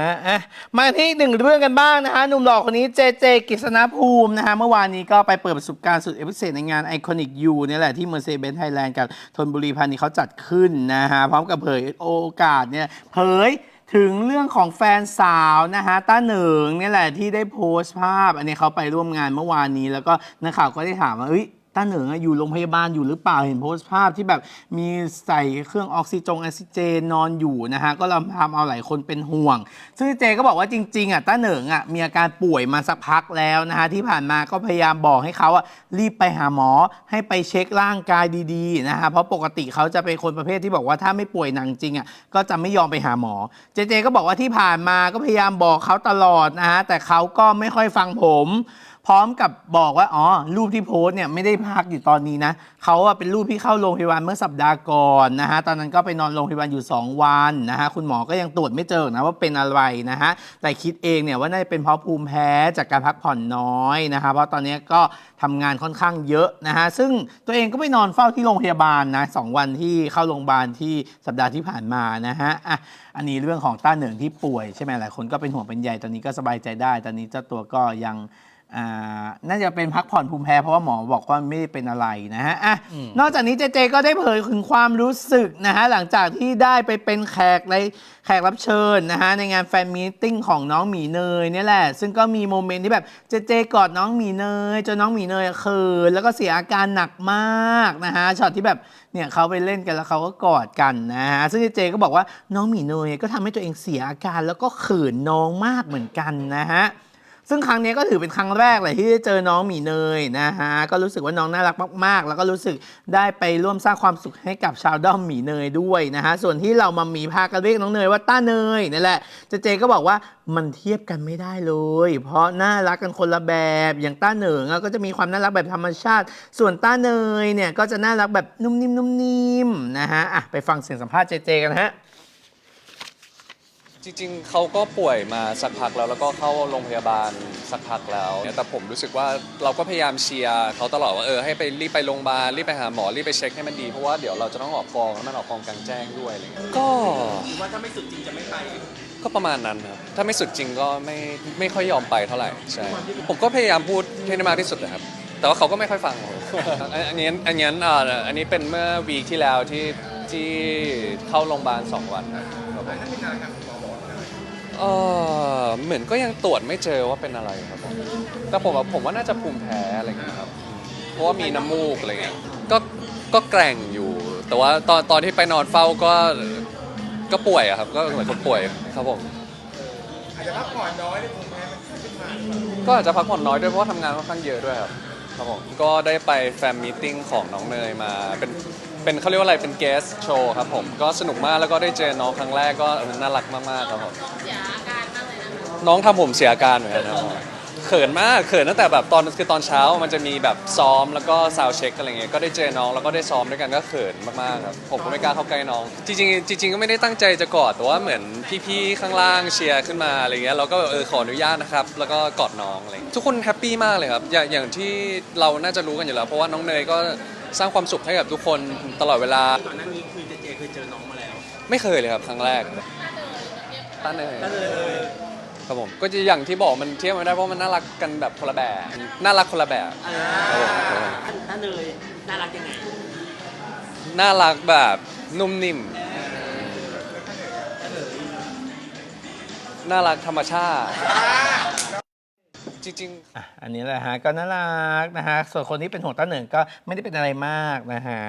อะอะมาที่หนึ่งเรื่องกันบ้างนะคะหนุ่มหล่อคนนี้เจเจกฤษณภูมินะคะเมื่อวานนี้ก็ไปเปิดประสบการณ์สุดเอพิเศษในงาน Iconic U เนี่ยแหละที่ Mercedes-Benz Thailand กับธนบุรีพาณิชย์เขาจัดขึ้นนะฮะพร้อมกับเผยโอกาสเนี่ยเผยถึงเรื่องของแฟนสาวนะคะต้าเหนิงเนี่ยแหละที่ได้โพสต์ภาพ อันนี้เขาไปร่วมงานเมื่อวานนี้ แล้วก็นักข่าวก็ได้ถามว่าเอ้ย ต้าเหนิงอะอยู่โรงพยาบาลอยู่หรือเปล่าเห็นโพสต์ภาพที่แบบมีใส่เครื่องออกซิจงออกซิเจนนอนอยู่นะฮะก็เราทำเอาหลายคนเป็นห่วง ซึ่งเจก็บอกว่าจริงๆอะต้าเหนิงอะมีอาการป่วยมาสักพักแล้วนะฮะที่ผ่านมาก็พยายามบอกให้เขาอะรีบไปหาหมอให้ไปเช็คร่างกายดีๆนะฮะเพราะปกติเขาจะเป็นคนประเภทที่บอกว่าถ้าไม่ป่วยหนักจริงอะก็จะไม่ยอมไปหาหมอ เจเจก็บอกว่าที่ผ่านมาก็พยายามบอกเขาตลอดนะฮะแต่เขาก็ไม่ค่อยฟังผม พร้อมกับบอกว่าอ๋อรูปที่โพสต์เนี่ยไม่ได้พักอยู่ตอนนี้นะเขาอะเป็นรูปที่เข้าโรงพยาบาลเมื่อสัปดาห์ก่อนนะฮะตอนนั้นก็ไปนอนโรงพยาบาลอยู่ 2 วันนะฮะคุณหมอก็ยังตรวจไม่เจอนะว่าเป็นอะไรนะฮะแต่คิดเองเนี่ยว่าน่าจะเป็นเพราะภูมิแพ้จากการพักผ่อนน้อยนะฮะเพราะตอนนี้ก็ทำงานค่อนข้างเยอะนะฮะซึ่งตัวเองก็ไปนอนเฝ้าที่โรงพยาบาลนะสองวันที่เข้าโรงพยาบาลที่สัปดาห์ที่ผ่านมานะฮะอะอันนี้เรื่องของต้าเหนิงที่ป่วยใช่ไหมหลายคนก็เป็นห่วงเป็นใยตอนนี้ก็สบายใจได้ ตอนนี้เจ้าตัวก็ยัง น่าจะเป็นพักผ่อนภูมิแพ้เพราะว่าหมอบอกว่าไม่ได้เป็นอะไรนะฮะอะนอกจากนี้เจเจก็ได้เผยถึงความรู้สึกนะฮะหลังจากที่ได้ไปเป็นแขกในแขกรับเชิญนะฮะในงานแฟนมีตติ้งของน้องหมีเนยเนี่ยแหละ ซึ่งก็มีโมเมนต์ที่แบบเจเจกอดน้องหมีเนยจนน้องหมีเนยเขินแล้วก็เสียอาการหนักมากนะฮะช็อตที่แบบเนี่ยเขาไปเล่นกันแล้วเขาก็กอดกันนะฮะซึ่งเจเจก็บอกว่าน้องหมีเนยก็ทำให้ตัวเองเสียอาการแล้วก็เขินน้องมากเหมือนกันนะฮะ ซึ่งครั้งนี้ก็ถือเป็นครั้งแรกเลยที่ได้เจอน้องหมีเนยนะฮะก็รู้สึกว่าน้องน่ารักมากๆ แล้วก็รู้สึกได้ไปร่วมสร้างความสุขให้กับชาวด้อมหมีเนยด้วยนะฮะส่วนที่เรามามีพากันเรียกน้องเนยว่าต้าเนยนี่แหละเจเจก็บอกว่ามันเทียบกันไม่ได้เลย เพราะน่ารักกันคนละแบบอย่างต้าเหนิงก็จะมีความน่ารักแบบธรรมชาติ ส่วนต้าเนยเนี่ยก็จะน่ารักแบบนุ่มนิ่มนุ่มนิ่มนะฮะอะไปฟังเสียงสัมภาษณ์เจเจกันฮะ จริงๆ เขาก็ป่วยมาสักพักแล้วแล้วก็เข้าโรงพยาบาลสักพักแล้วแต่ผมรู้สึกว่าเราก็พยายามเชียร์เขาตลอดว่าเออให้ไปรีบไปโรงพยาบาลรีบไปหาหมอรีบไปเช็คให้มันดีเพราะว่าเดี๋ยวเราจะต้องออกกองแล้วมันออกกองกลางแจ้งด้วยอะไรเงี้ยก็หรือว่าถ้าไม่สุดจริงจะไม่ไปก็ประมาณนั้นครับถ้าไม่สุดจริงก็ไม่ไม่ค่อยยอมไปเท่าไหร่ใช่ผมก็พยายามพูดให้ได้มากที่สุดนะครับ แต่ว่าเขาก็ไม่ค่อยฟังผมอันนี้อันนี้อันนี้เป็นเมื่อวีคที่แล้วที่ที่เข้าโรงพยาบาลสองวันครับผม เออเหมือนก็ยังตรวจไม่เจอว่าเป็นอะไรครับผมแต่ผมว่าผมว่าน่าจะภูมิแพ้อะไรอย่างเงี้ยครับ เพราะว่ามีน้ำมูกอะไรเงี้ยก็ก็แกร่งอยู่ แต่ว่าตอนตอนที่ไปนอนเฝ้าก็ก็ป่วยอะครับ ก็เหมือนคนป่วยครับผมอาจจะพักผ่อนน้อยในภูมิแพ้มันขึ้นมาก็อาจจะพักผ่อนน้อยด้วยเพราะว่าทำงานค่อนข้างเยอะด้วยครับ ครับผมก็ได้ไปแฟนมีตติ้งของน้องเนยมาเป็นเป็นเขาเรียกว่าอะไรเป็นเกสโชว์ครับผมก็สนุกมากแล้วก็ได้เจอน้องครั้งแรกก็เออน่ารักมากๆครับผมเสียอาการมากเลยนะคะน้องทำผมเสียอาการเหมือนกันนะครับผม เขินมากเขินตั้งแต่แบบตอนคือตอนเช้ามันจะมีแบบซ้อมแล้วก็ซาวเช็คอะไรเงี้ยก็ได้เจอน้องแล้วก็ได้ซ้อมด้วยกันก็เขินมากๆครับผมก็ไม่กล้าเข้าใกล้น้อง จริงๆจริงๆก็ไม่ได้ตั้งใจจะกอดแต่ว่าเหมือนพี่ๆข้างล่างเชียร์ขึ้นมาอะไรเงี้ยเราก็แบบเออขออนุญาตนะครับแล้วก็กอดน้องอะไรเงี้ยทุกคนแฮปปี้มากเลยครับอย่างอย่างที่เราน่าจะรู้กันอยู่แล้ว เพราะว่าน้องเนยก็สร้างความสุขให้กับทุกคนตลอดเวลาก่อนหน้านี้คือเจเจเคยเจอน้องมาแล้ว ไม่เคยเลยครับครั้งแรกต้าเนยก็เลยเออ ครับผมก็จะอย่างที่บอกมันเทียบไม่ได้เพราะมันน่ารักกันแบบคนละแบบน่ารักคนละแบบครับผมครับผมถ้าเลยน่ารักยังไงน่ารักแบบนุ่มนิ่มน่ารักธรรมชาติ จริงๆอะอันนี้แหละฮะก็น่ารักนะฮะส่วนคนที่เป็นห่วงต้าเหนิงก็ไม่ได้เป็นอะไรมากนะฮะ